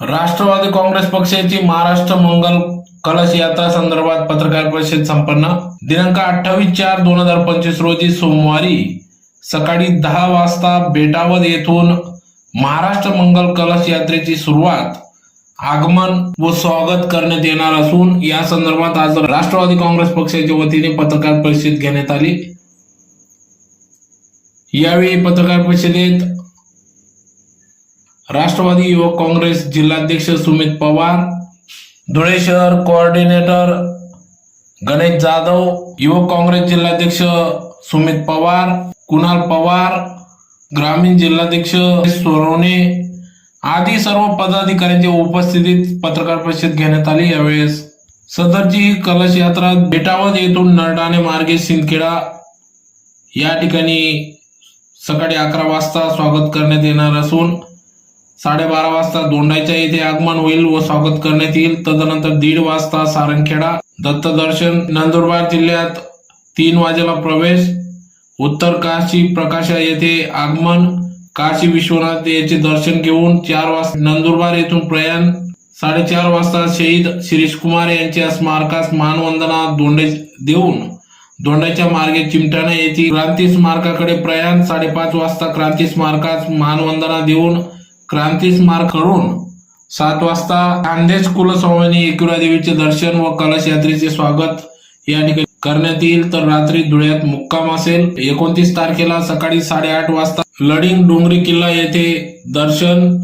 राष्ट्रवादी काँग्रेस पक्षाची महाराष्ट्र मंगल कलश यात्रा संदर्भात पत्रकार परिषद संपन्न. दिनांक अठ्ठावीस चार दोन हजार पंचवीस रोजी सोमवारी सकाळी दहा वाजता बेटावद येथून महाराष्ट्र मंगल कलश यात्रेची सुरुवात आगमन व स्वागत करण्यात येणार असून या संदर्भात आज राष्ट्रवादी काँग्रेस पक्षाच्या वतीने पत्रकार परिषद घेण्यात आली. यावेळी पत्रकार परिषदेत राष्ट्रवादी युवक काँग्रेस जिल्हाध्यक्ष सुमित पवार धुळे शहर कोऑर्डिनेटर गणेश जाधव युवक काँग्रेस जिल्हाध्यक्ष सुमित पवार कुणाल पवार ग्रामीण जिल्हाध्यक्ष सोनवणे आदी सर्व पदाधिकाऱ्यांच्या उपस्थितीत पत्रकार परिषद घेण्यात आली. यावेळेस सदरची ही कलश यात्रा बेटावत येथून नरडाणे मार्गे सिंदखेडा या ठिकाणी सकाळी अकरा वाजता स्वागत करण्यात येणार असून साडेबारा वाजता दोंडाच्या येथे आगमन होईल व स्वागत करण्यात येईल. तदनंतर दीड वाजता सारंगखेडा दत्तदर्शन नंदुरबार जिल्ह्यात तीन वाजेला प्रवेश. उत्तर काशी प्रकाशा येथे आगमन. काशी विश्वनाथ याचे दर्शन घेऊन चार वाजता नंदुरबार येथून प्रयाण. साडेचार वाजता शहीद शिरीष कुमार यांच्या स्मारकास मानवंदना दोंडे देऊन दोंडाच्या मार्गे चिमटाणा येथील क्रांती स्मारकाकडे प्रयाण. साडेपाच वाजता क्रांती स्मारकास मानवंदना देऊन क्रांती स्मारक करून सात वाजता खानदेश कुलस्वामिनी एकुरा देवीचे दर्शन व कलश यात्रेचे स्वागत या ठिकाणी करण्यात येईल. तर रात्री धुळ्यात मुक्काम असेल. एकोणतीस तारखेला सकाळी साडेआठ वाजता लडिंग डोंगरी किल्ला येथे दर्शन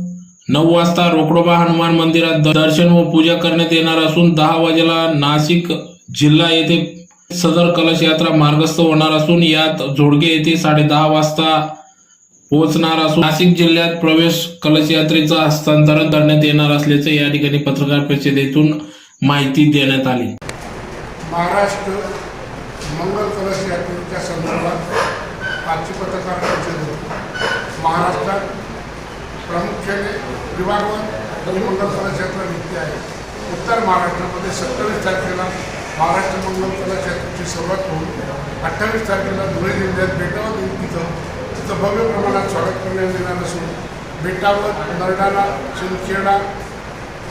नऊ वाजता रोकडोबा हनुमान मंदिरात दर्शन व पूजा करण्यात येणार असून दहा वाजेला नाशिक जिल्हा येथे सदर कलश यात्रा मार्गस्थ होणार असून यात जोडगे येथे साडे दहा वाजता पोहोचणार असून नाशिक जिल्ह्यात प्रवेश कलश यात्रेचं हस्तांतरण करण्यात येणार असल्याचं या ठिकाणी पत्रकार परिषदेतून माहिती देण्यात आली. महाराष्ट्र मंगल कलश यात्रेच्या संदर्भात आजची पत्रकार परिषद महाराष्ट्रात प्रामुख्याने विभागवार आणि मंगल कलश यात्रा निघते आहे. उत्तर महाराष्ट्रामध्ये सत्तावीस तारखेला महाराष्ट्र मंगल कलश यात्रेची सुरुवात होऊन अठ्ठावीस तारखेला धुळे जिल्ह्यात बेटावर तिथं तिथं भव्य प्रमाणात स्वागत करण्यात येणार असून बेटावर नरडाणा शिंदखेडा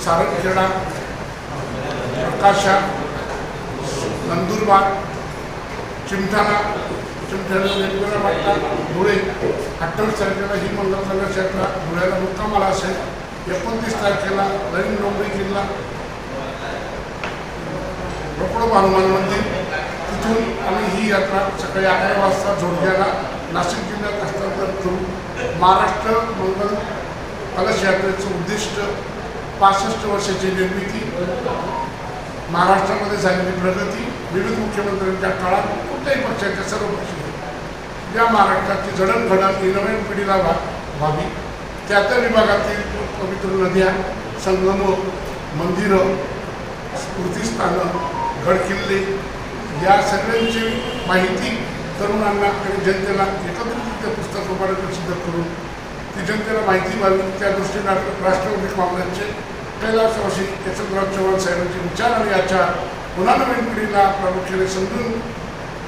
सारंगखेडा प्रकाशा नंदुरबार चिमठाणा चिमठाणा वेगवेगळ्या वाटतात धुळे अठ्ठावीस तारखेला ही मंगल कलश यात्रा धुळ्याला मुक्कामाला असेल. एकोणतीस तारखेला नवीन डोंगरी किल्ला. रोकडो हनुमान मंदिर. तिथून आम्ही ही यात्रा सकाळी अकरा वाजता जोडग्याला नाशिक जिल्ह्यात हस्तांतर करून महाराष्ट्र मंगल कलश यात्रेचं उद्दिष्ट पासष्ट वर्षाची निर्मिती महाराष्ट्रामध्ये झालेली प्रगती विविध मुख्यमंत्र्यांच्या काळात कोणत्याही पक्षाच्या सर्व पक्षी या महाराष्ट्राची जडणघडण ही नवीन पिढीला व्हा व्हावी. त्या त्या विभागातील पवित्र नद्या संगम मंदिरं स्मृतिस्थानं गडकिल्ले या सगळ्यांची माहिती तरुणांना आणि जनतेला एकत्रितरित्या पुस्तक रूपाने प्रसिद्ध करून ती जनतेला माहिती व्हावी त्या दृष्टीने राष्ट्रवादी काँग्रेसचे कैलासवासी यशवंतराव चव्हाण साहेबांचे विचार आणि आचार पुन्हा नवीन पिढीला प्रामुख्याने समजून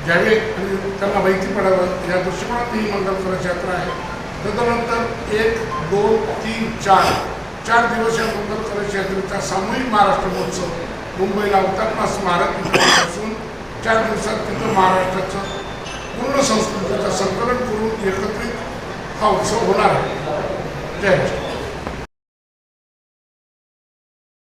घ्यावे आणि त्यांना माहिती पडावं या दृष्टिकोनात ही मंगल यात्रा आहे. तदनंतर एक दोन तीन चार. चार दिवस या मंगल यात्रेचा सामूहिक महाराष्ट्र महोत्सव मुंबईला हुतात्मा स्मारक असून चार दिवसात तिथं महाराष्ट्राचं पूर्ण संस्कृतीचं संकलन करून एकत्रित हा उत्सव होणार आहे. जय